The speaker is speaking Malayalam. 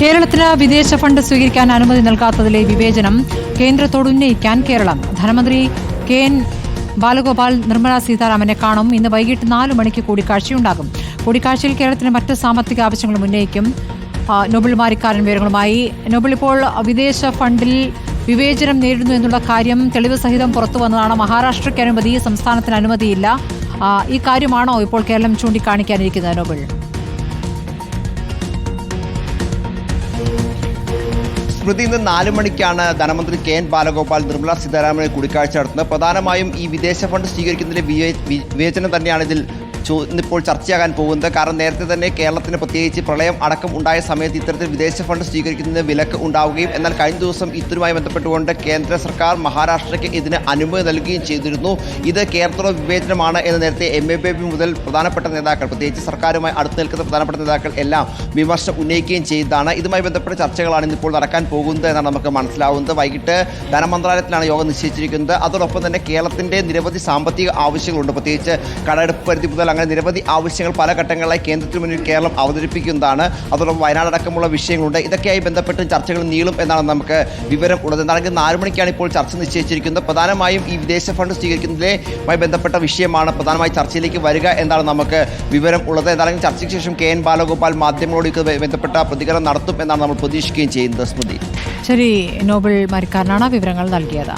കേരളത്തിന് വിദേശ ഫണ്ട് സ്വീകരിക്കാൻ അനുമതി നൽകാത്തതിലെ വിവേചനം കേന്ദ്രത്തോട് ഉന്നയിക്കാൻ കേരളം. ധനമന്ത്രി കെ എൻ ബാലഗോപാൽ നിർമ്മല സീതാരാമനെ കാണും. ഇന്ന് വൈകിട്ട് നാലു മണിക്ക് കൂടിക്കാഴ്ചയുണ്ടാകും. കൂടിക്കാഴ്ചയിൽ കേരളത്തിന് മറ്റ് സാമ്പത്തിക ആവശ്യങ്ങളും ഉന്നയിക്കും. നോബിൾ മാരിക്കാരൻ വിവരങ്ങളുമായി. നൊബിൾ ഇപ്പോൾ വിദേശ ഫണ്ടിൽ വിവേചനം നേരിടുന്നു എന്നുള്ള കാര്യം തെളിവ് സഹിതം പുറത്തു വന്നതാണ്. മഹാരാഷ്ട്രയ്ക്ക് അനുമതി സംസ്ഥാനത്തിന് അനുമതിയില്ല. ഈ കാര്യമാണോ ഇപ്പോൾ കേരളം ചൂണ്ടിക്കാണിക്കാനിരിക്കുന്നത് നോബിൾ? സ്മൃതി ഇന്ന് നാല് മണിക്കാണ് ധനമന്ത്രി കെ എൻ ബാലഗോപാൽ നിർമ്മല സീതാരാമനെ കൂടിക്കാഴ്ച നടത്തുന്നത്. പ്രധാനമായും ഈ വിദേശ ഫണ്ട് വി- വിവേചനം തന്നെയാണ് ഇതിൽ ഇന്നിപ്പോൾ ചർച്ചയാകാൻ പോകുന്നത് കാരണം നേരത്തെ തന്നെ കേരളത്തിന് പ്രത്യേകിച്ച് പ്രളയം അടക്കം ഉണ്ടായ സമയത്ത് ഇത്തരത്തിൽ വിദേശ ഫണ്ട് സ്വീകരിക്കുന്നതിന് വിലക്ക് ഉണ്ടാവുകയും എന്നാൽ കഴിഞ്ഞ ദിവസം ഇത്തരവുമായി ബന്ധപ്പെട്ടുകൊണ്ട് കേന്ദ്ര സർക്കാർ മഹാരാഷ്ട്രയ്ക്ക് ഇതിന് അനുമതി നൽകുകയും ചെയ്തിരുന്നു. ഇത് കേരളത്തോട് വിവേചനമാണ് എന്ന് നേരത്തെ എം എ ബേബി മുതൽ പ്രധാനപ്പെട്ട നേതാക്കൾ പ്രത്യേകിച്ച് സർക്കാരുമായി അടുത്ത് നിൽക്കുന്ന പ്രധാനപ്പെട്ട നേതാക്കൾ എല്ലാം വിമർശനം ഉന്നയിക്കുകയും ചെയ്തതാണ്. ഇതുമായി ബന്ധപ്പെട്ട ചർച്ചകളാണ് ഇന്നിപ്പോൾ നടക്കാൻ പോകുന്നത് എന്നാണ് നമുക്ക് മനസ്സിലാവുന്നത്. വൈകിട്ട് ധനമന്ത്രാലയത്തിലാണ് യോഗം നിശ്ചയിച്ചിരിക്കുന്നത്. അതോടൊപ്പം തന്നെ കേരളത്തിന്റെ നിരവധി സാമ്പത്തിക ആവശ്യങ്ങളുണ്ട്. പ്രത്യേകിച്ച് കടമെടുപ്പ് പരിധി മുതൽ അങ്ങനെ നിരവധി ആവശ്യങ്ങൾ പല ഘട്ടങ്ങളിലായി കേന്ദ്രത്തിന് മുന്നിൽ കേരളം അവതരിപ്പിക്കുന്നതാണ്. അതോടൊപ്പം വയനാടടക്കമുള്ള വിഷയങ്ങളുണ്ട്. ഇതൊക്കെയായി ബന്ധപ്പെട്ട് ചർച്ചകൾ നീളും എന്നാണ് നമുക്ക് വിവരം ഉള്ളത്. എന്നാൽ നാല് മണിക്കാണ് ഇപ്പോൾ ചർച്ച നിശ്ചയിച്ചിരിക്കുന്നത്. പ്രധാനമായും ഈ വിദേശ ഫണ്ട് സ്വീകരിക്കുന്നതിലുമായി ബന്ധപ്പെട്ട വിഷയമാണ് പ്രധാനമായി ചർച്ചയിലേക്ക് വരിക എന്നാണ് നമുക്ക് വിവരം ഉള്ളത്. എന്തായാലും ചർച്ചയ്ക്ക് ശേഷം കെ എൻ ബാലഗോപാൽ മാധ്യമങ്ങളോട് ഇത് ബന്ധപ്പെട്ട പ്രതികരണം നടത്തും എന്നാണ് നമ്മൾ പ്രതീക്ഷിക്കുകയും ചെയ്യുന്നത്. സ്മൃതി. ശരി നോബൽ മരിക്കാരനാണ്. വിവരങ്ങൾ നൽകിയത്